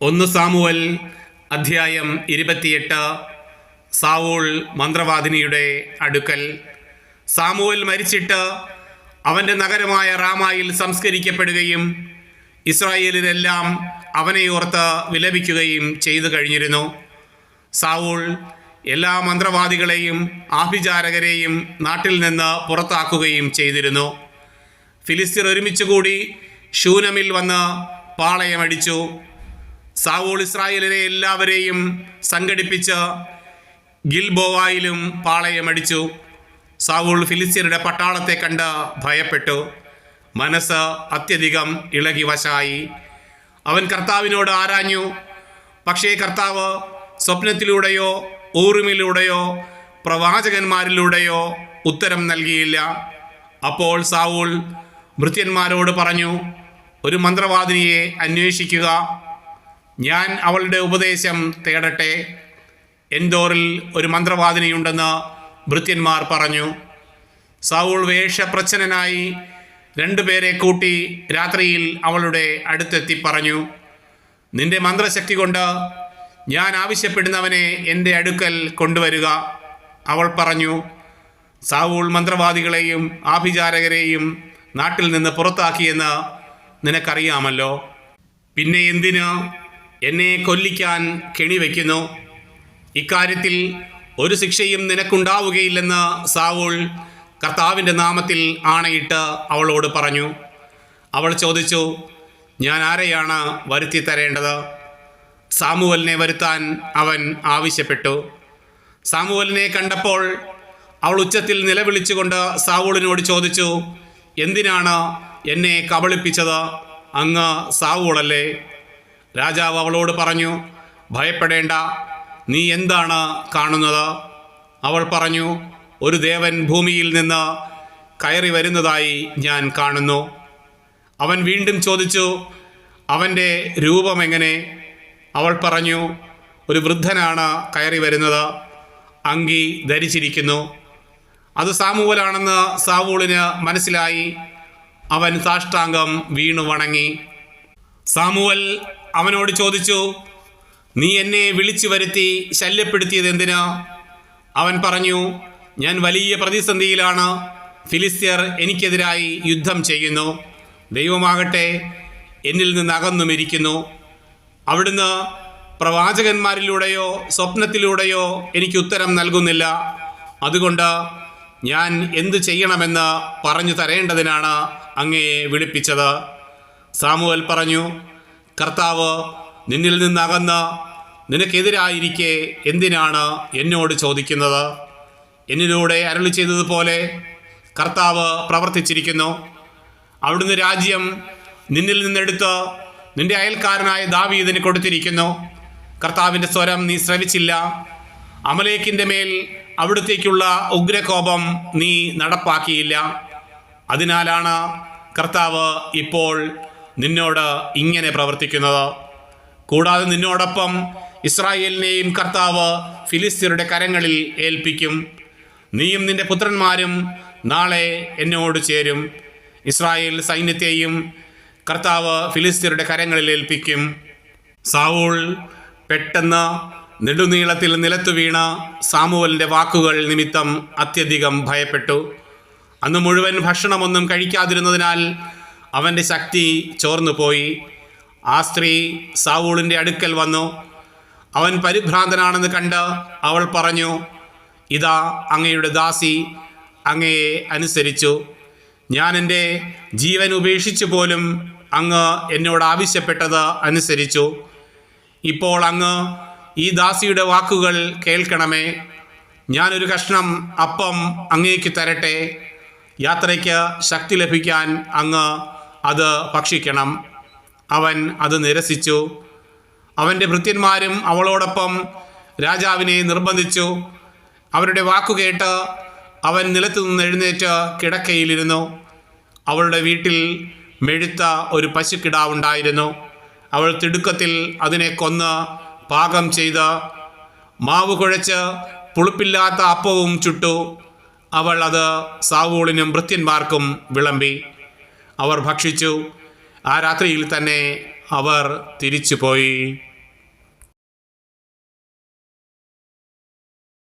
ഒന്ന് സാമുവൽ അധ്യായം ഇരുപത്തിയെട്ട് സാവൂൾ മന്ത്രവാദിനിയുടെ അടുക്കൽ. സാമുവൽ മരിച്ചിട്ട് അവന്റെ നഗരമായ റാമായിൽ സംസ്കരിക്കപ്പെടുകയും ഇസ്രായേലിലെല്ലാം അവനെ ഓർത്ത് വിലപിക്കുകയും ചെയ്തു കഴിഞ്ഞിരുന്നു. സാവൂൾ എല്ലാ മന്ത്രവാദികളെയും ആഭിചാരകരെയും നാട്ടിൽ നിന്ന് പുറത്താക്കുകയും ചെയ്തിരുന്നു. ഫിലിസ്തീർ ഒരുമിച്ചുകൂടി ശൂനമിൽ വന്ന് പാളയമടിച്ചു. സാവൂൾ ഇസ്രായേലിനെ എല്ലാവരെയും സംഘടിപ്പിച്ച് ഗിൽബോവായിലും പാളയമടിച്ചു സാവൂൾ ഫിലിസ്തീനയുടെ പട്ടാളത്തെ കണ്ട് ഭയപ്പെട്ടു. മനസ്സ് അത്യധികം ഇളകി വശായി അവൻ കർത്താവിനോട് ആരാഞ്ഞു? പക്ഷേ കർത്താവ് സ്വപ്നത്തിലൂടെയോ ഊറുമിലൂടെയോ പ്രവാചകന്മാരിലൂടെയോ ഉത്തരം നൽകിയില്ല. അപ്പോൾ സാവൂൾ ഭൃത്യന്മാരോട് പറഞ്ഞു ഒരു മന്ത്രവാദിനിയെ അന്വേഷിക്കുക. ഞാൻ അവളുടെ ഉപദേശം തേടട്ടെ. എൻഡോറിൽ ഒരു മന്ത്രവാദിനിയുണ്ടെന്ന് ഭൃത്യന്മാർ പറഞ്ഞു. സൗൾ വേഷപ്രച്ഛനായി രണ്ടുപേരെ കൂട്ടി രാത്രിയിൽ അവളുടെ അടുത്തെത്തി പറഞ്ഞു. നിന്റെ മന്ത്രശക്തി കൊണ്ട് ഞാൻ ആവശ്യപ്പെടുന്നവനെ എന്റെ അടുക്കൽ കൊണ്ടുവരിക അവൾ പറഞ്ഞു. സാവൂൾ മന്ത്രവാദികളെയും ആഭിചാരകരെയും നാട്ടിൽ നിന്ന് പുറത്താക്കിയെന്ന് നിനക്കറിയാമല്ലോ. പിന്നെ എന്തിന് എന്നെ കൊല്ലിക്കാൻ കെണിവെക്കുന്നു ഇക്കാര്യത്തിൽ ഒരു ശിക്ഷയും നിനക്കുണ്ടാവുകയില്ലെന്ന് സാവൂൾ കർത്താവിന്റെ നാമത്തിൽ ആണയിട്ട് അവളോട് പറഞ്ഞു. അവൾ ചോദിച്ചു ഞാൻ ആരെയാണ് വരുത്തി തരേണ്ടത്? സാമുവലിനെ വരുത്താൻ അവൻ ആവശ്യപ്പെട്ടു. സാമുവലിനെ കണ്ടപ്പോൾ അവൾ ഉച്ചത്തിൽ നിലവിളിച്ചുകൊണ്ട് സാവൂളിനോട് ചോദിച്ചു എന്തിനാണ് എന്നെ കബളിപ്പിച്ചത്? അങ്ങ് സാവൂളല്ലേ? രാജാവ് അവളോട് പറഞ്ഞു ഭയപ്പെടേണ്ട. നീ എന്താണ് കാണുന്നത്? അവൾ പറഞ്ഞു ഒരു ദേവൻ ഭൂമിയിൽ നിന്ന് കയറി വരുന്നതായി ഞാൻ കാണുന്നു. അവൻ വീണ്ടും ചോദിച്ചു അവന്റെ രൂപം എങ്ങനെ? അവൾ പറഞ്ഞു ഒരു വൃദ്ധനാണ് കയറി വരുന്നത്. അങ്കി ധരിച്ചിരിക്കുന്നു. അത് സാമൂവലാണെന്ന് സാവൂളിന് മനസ്സിലായി. അവൻ സാഷ്ടാംഗം വീണു വണങ്ങി. സാമുവൽ അവനോട് ചോദിച്ചു നീ എന്നെ വിളിച്ചു വരുത്തി ശല്യപ്പെടുത്തിയത് എന്തിനാ? അവൻ പറഞ്ഞു ഞാൻ വലിയ പ്രതിസന്ധിയിലാണ്. ഫിലിസ്തീർ എനിക്കെതിരായി യുദ്ധം ചെയ്യുന്നു. ദൈവമാകട്ടെ എന്നിൽ നിന്ന് അകന്നുമിരിക്കുന്നു അവിടുന്ന് പ്രവാചകന്മാരിലൂടെയോ സ്വപ്നത്തിലൂടെയോ എനിക്ക് ഉത്തരം നൽകുന്നില്ല. അതുകൊണ്ട് ഞാൻ എന്തു ചെയ്യണമെന്ന് പറഞ്ഞു തരേണ്ടതിനാണ് അങ്ങയെ വിളിപ്പിച്ചത്. സാമുവൽ പറഞ്ഞു കർത്താവ് നിന്നിൽ നിന്നകന്ന് നിനക്കെതിരായിരിക്കെ എന്തിനാണ് എന്നോട് ചോദിക്കുന്നത്? എന്നിലൂടെ അരളി ചെയ്തതുപോലെ കർത്താവ് പ്രവർത്തിച്ചിരിക്കുന്നു. അവിടുന്ന് രാജ്യം നിന്നിൽ നിന്നെടുത്ത് നിന്റെ അയൽക്കാരനായ ദാവീദിന് കൊടുത്തിരിക്കുന്നു. കർത്താവിന്റെ സ്വരം നീ ശ്രവിച്ചില്ല. അമലേക്കിന്റെ മേൽ അവിടുത്തേക്കുള്ള ഉഗ്രകോപം നീ നടപ്പാക്കിയില്ല. അതിനാലാണ് കർത്താവ് ഇപ്പോൾ നിന്നോട് ഇങ്ങനെ പ്രവർത്തിക്കുന്നത്. കൂടാതെ നിന്നോടൊപ്പം ഇസ്രായേലിനെയും കർത്താവ് ഫിലിസ്തീനയുടെ കരങ്ങളിൽ ഏൽപ്പിക്കും. നീയും നിന്റെ പുത്രന്മാരും നാളെ എന്നോട് ചേരും. ഇസ്രായേൽ സൈന്യത്തെയും കർത്താവ് ഫിലിസ്തീനയുടെ കരങ്ങളിൽ ഏൽപ്പിക്കും. സാവൂൾ പെട്ടെന്ന് നെടുനീളത്തിൽ നിലത്തു വീണ സാമുവലിന്റെ വാക്കുകൾ നിമിത്തം അത്യധികം ഭയപ്പെട്ടു. അന്ന് മുഴുവൻ ഭക്ഷണമൊന്നും കഴിക്കാതിരുന്നതിനാൽ അവന്റെ ശക്തി ചോർന്നു പോയി. ആ സ്ത്രീ സാവൂളിന്റെ അടുക്കൽ വന്നു. അവൻ പരിഭ്രാന്തനാണെന്ന് കണ്ട് അവൾ പറഞ്ഞു ഇതാ അങ്ങയുടെ ദാസി. അങ്ങയെ അനുസരിച്ചു. ഞാൻ എന്റെ ജീവൻ ഉപേക്ഷിച്ചു പോലും അങ്ങ് എന്നോട് ആവശ്യപ്പെട്ടത് അനുസരിച്ചു. ഇപ്പോൾ അങ്ങ് ഈ ദാസിയുടെ വാക്കുകൾ കേൾക്കണമേ. ഞാനൊരു കഷ്ണം അപ്പം അങ്ങേക്ക് തരട്ടെ. യാത്രയ്ക്ക് ശക്തി ലഭിക്കാൻ അങ്ങ് അത് ഭക്ഷിക്കണം. അവൻ അത് നിരസിച്ചു. അവന്റെ ഭൃത്യന്മാരും അവളോടൊപ്പം രാജാവിനെ നിർബന്ധിച്ചു. അവരുടെ വാക്കുകേട്ട് അവൻ നിലത്തു നിന്ന് എഴുന്നേറ്റ് കിടക്കയിലിരുന്നു. അവളുടെ വീട്ടിൽ മെഴുത്ത ഒരു പശുക്കിടാവുണ്ടായിരുന്നു അവൾ തിടുക്കത്തിൽ അതിനെ കൊന്ന് പാകം ചെയ്ത് മാവ് കുഴച്ച് പുളിപ്പില്ലാത്ത അപ്പവും ചുട്ടു. അവൾ അത് സാവൂളിനും ഭൃത്യന്മാർക്കും വിളമ്പി. അവർ ഭക്ഷിച്ചു. ആ രാത്രിയിൽ തന്നെ അവർ തിരിച്ചുപോയി.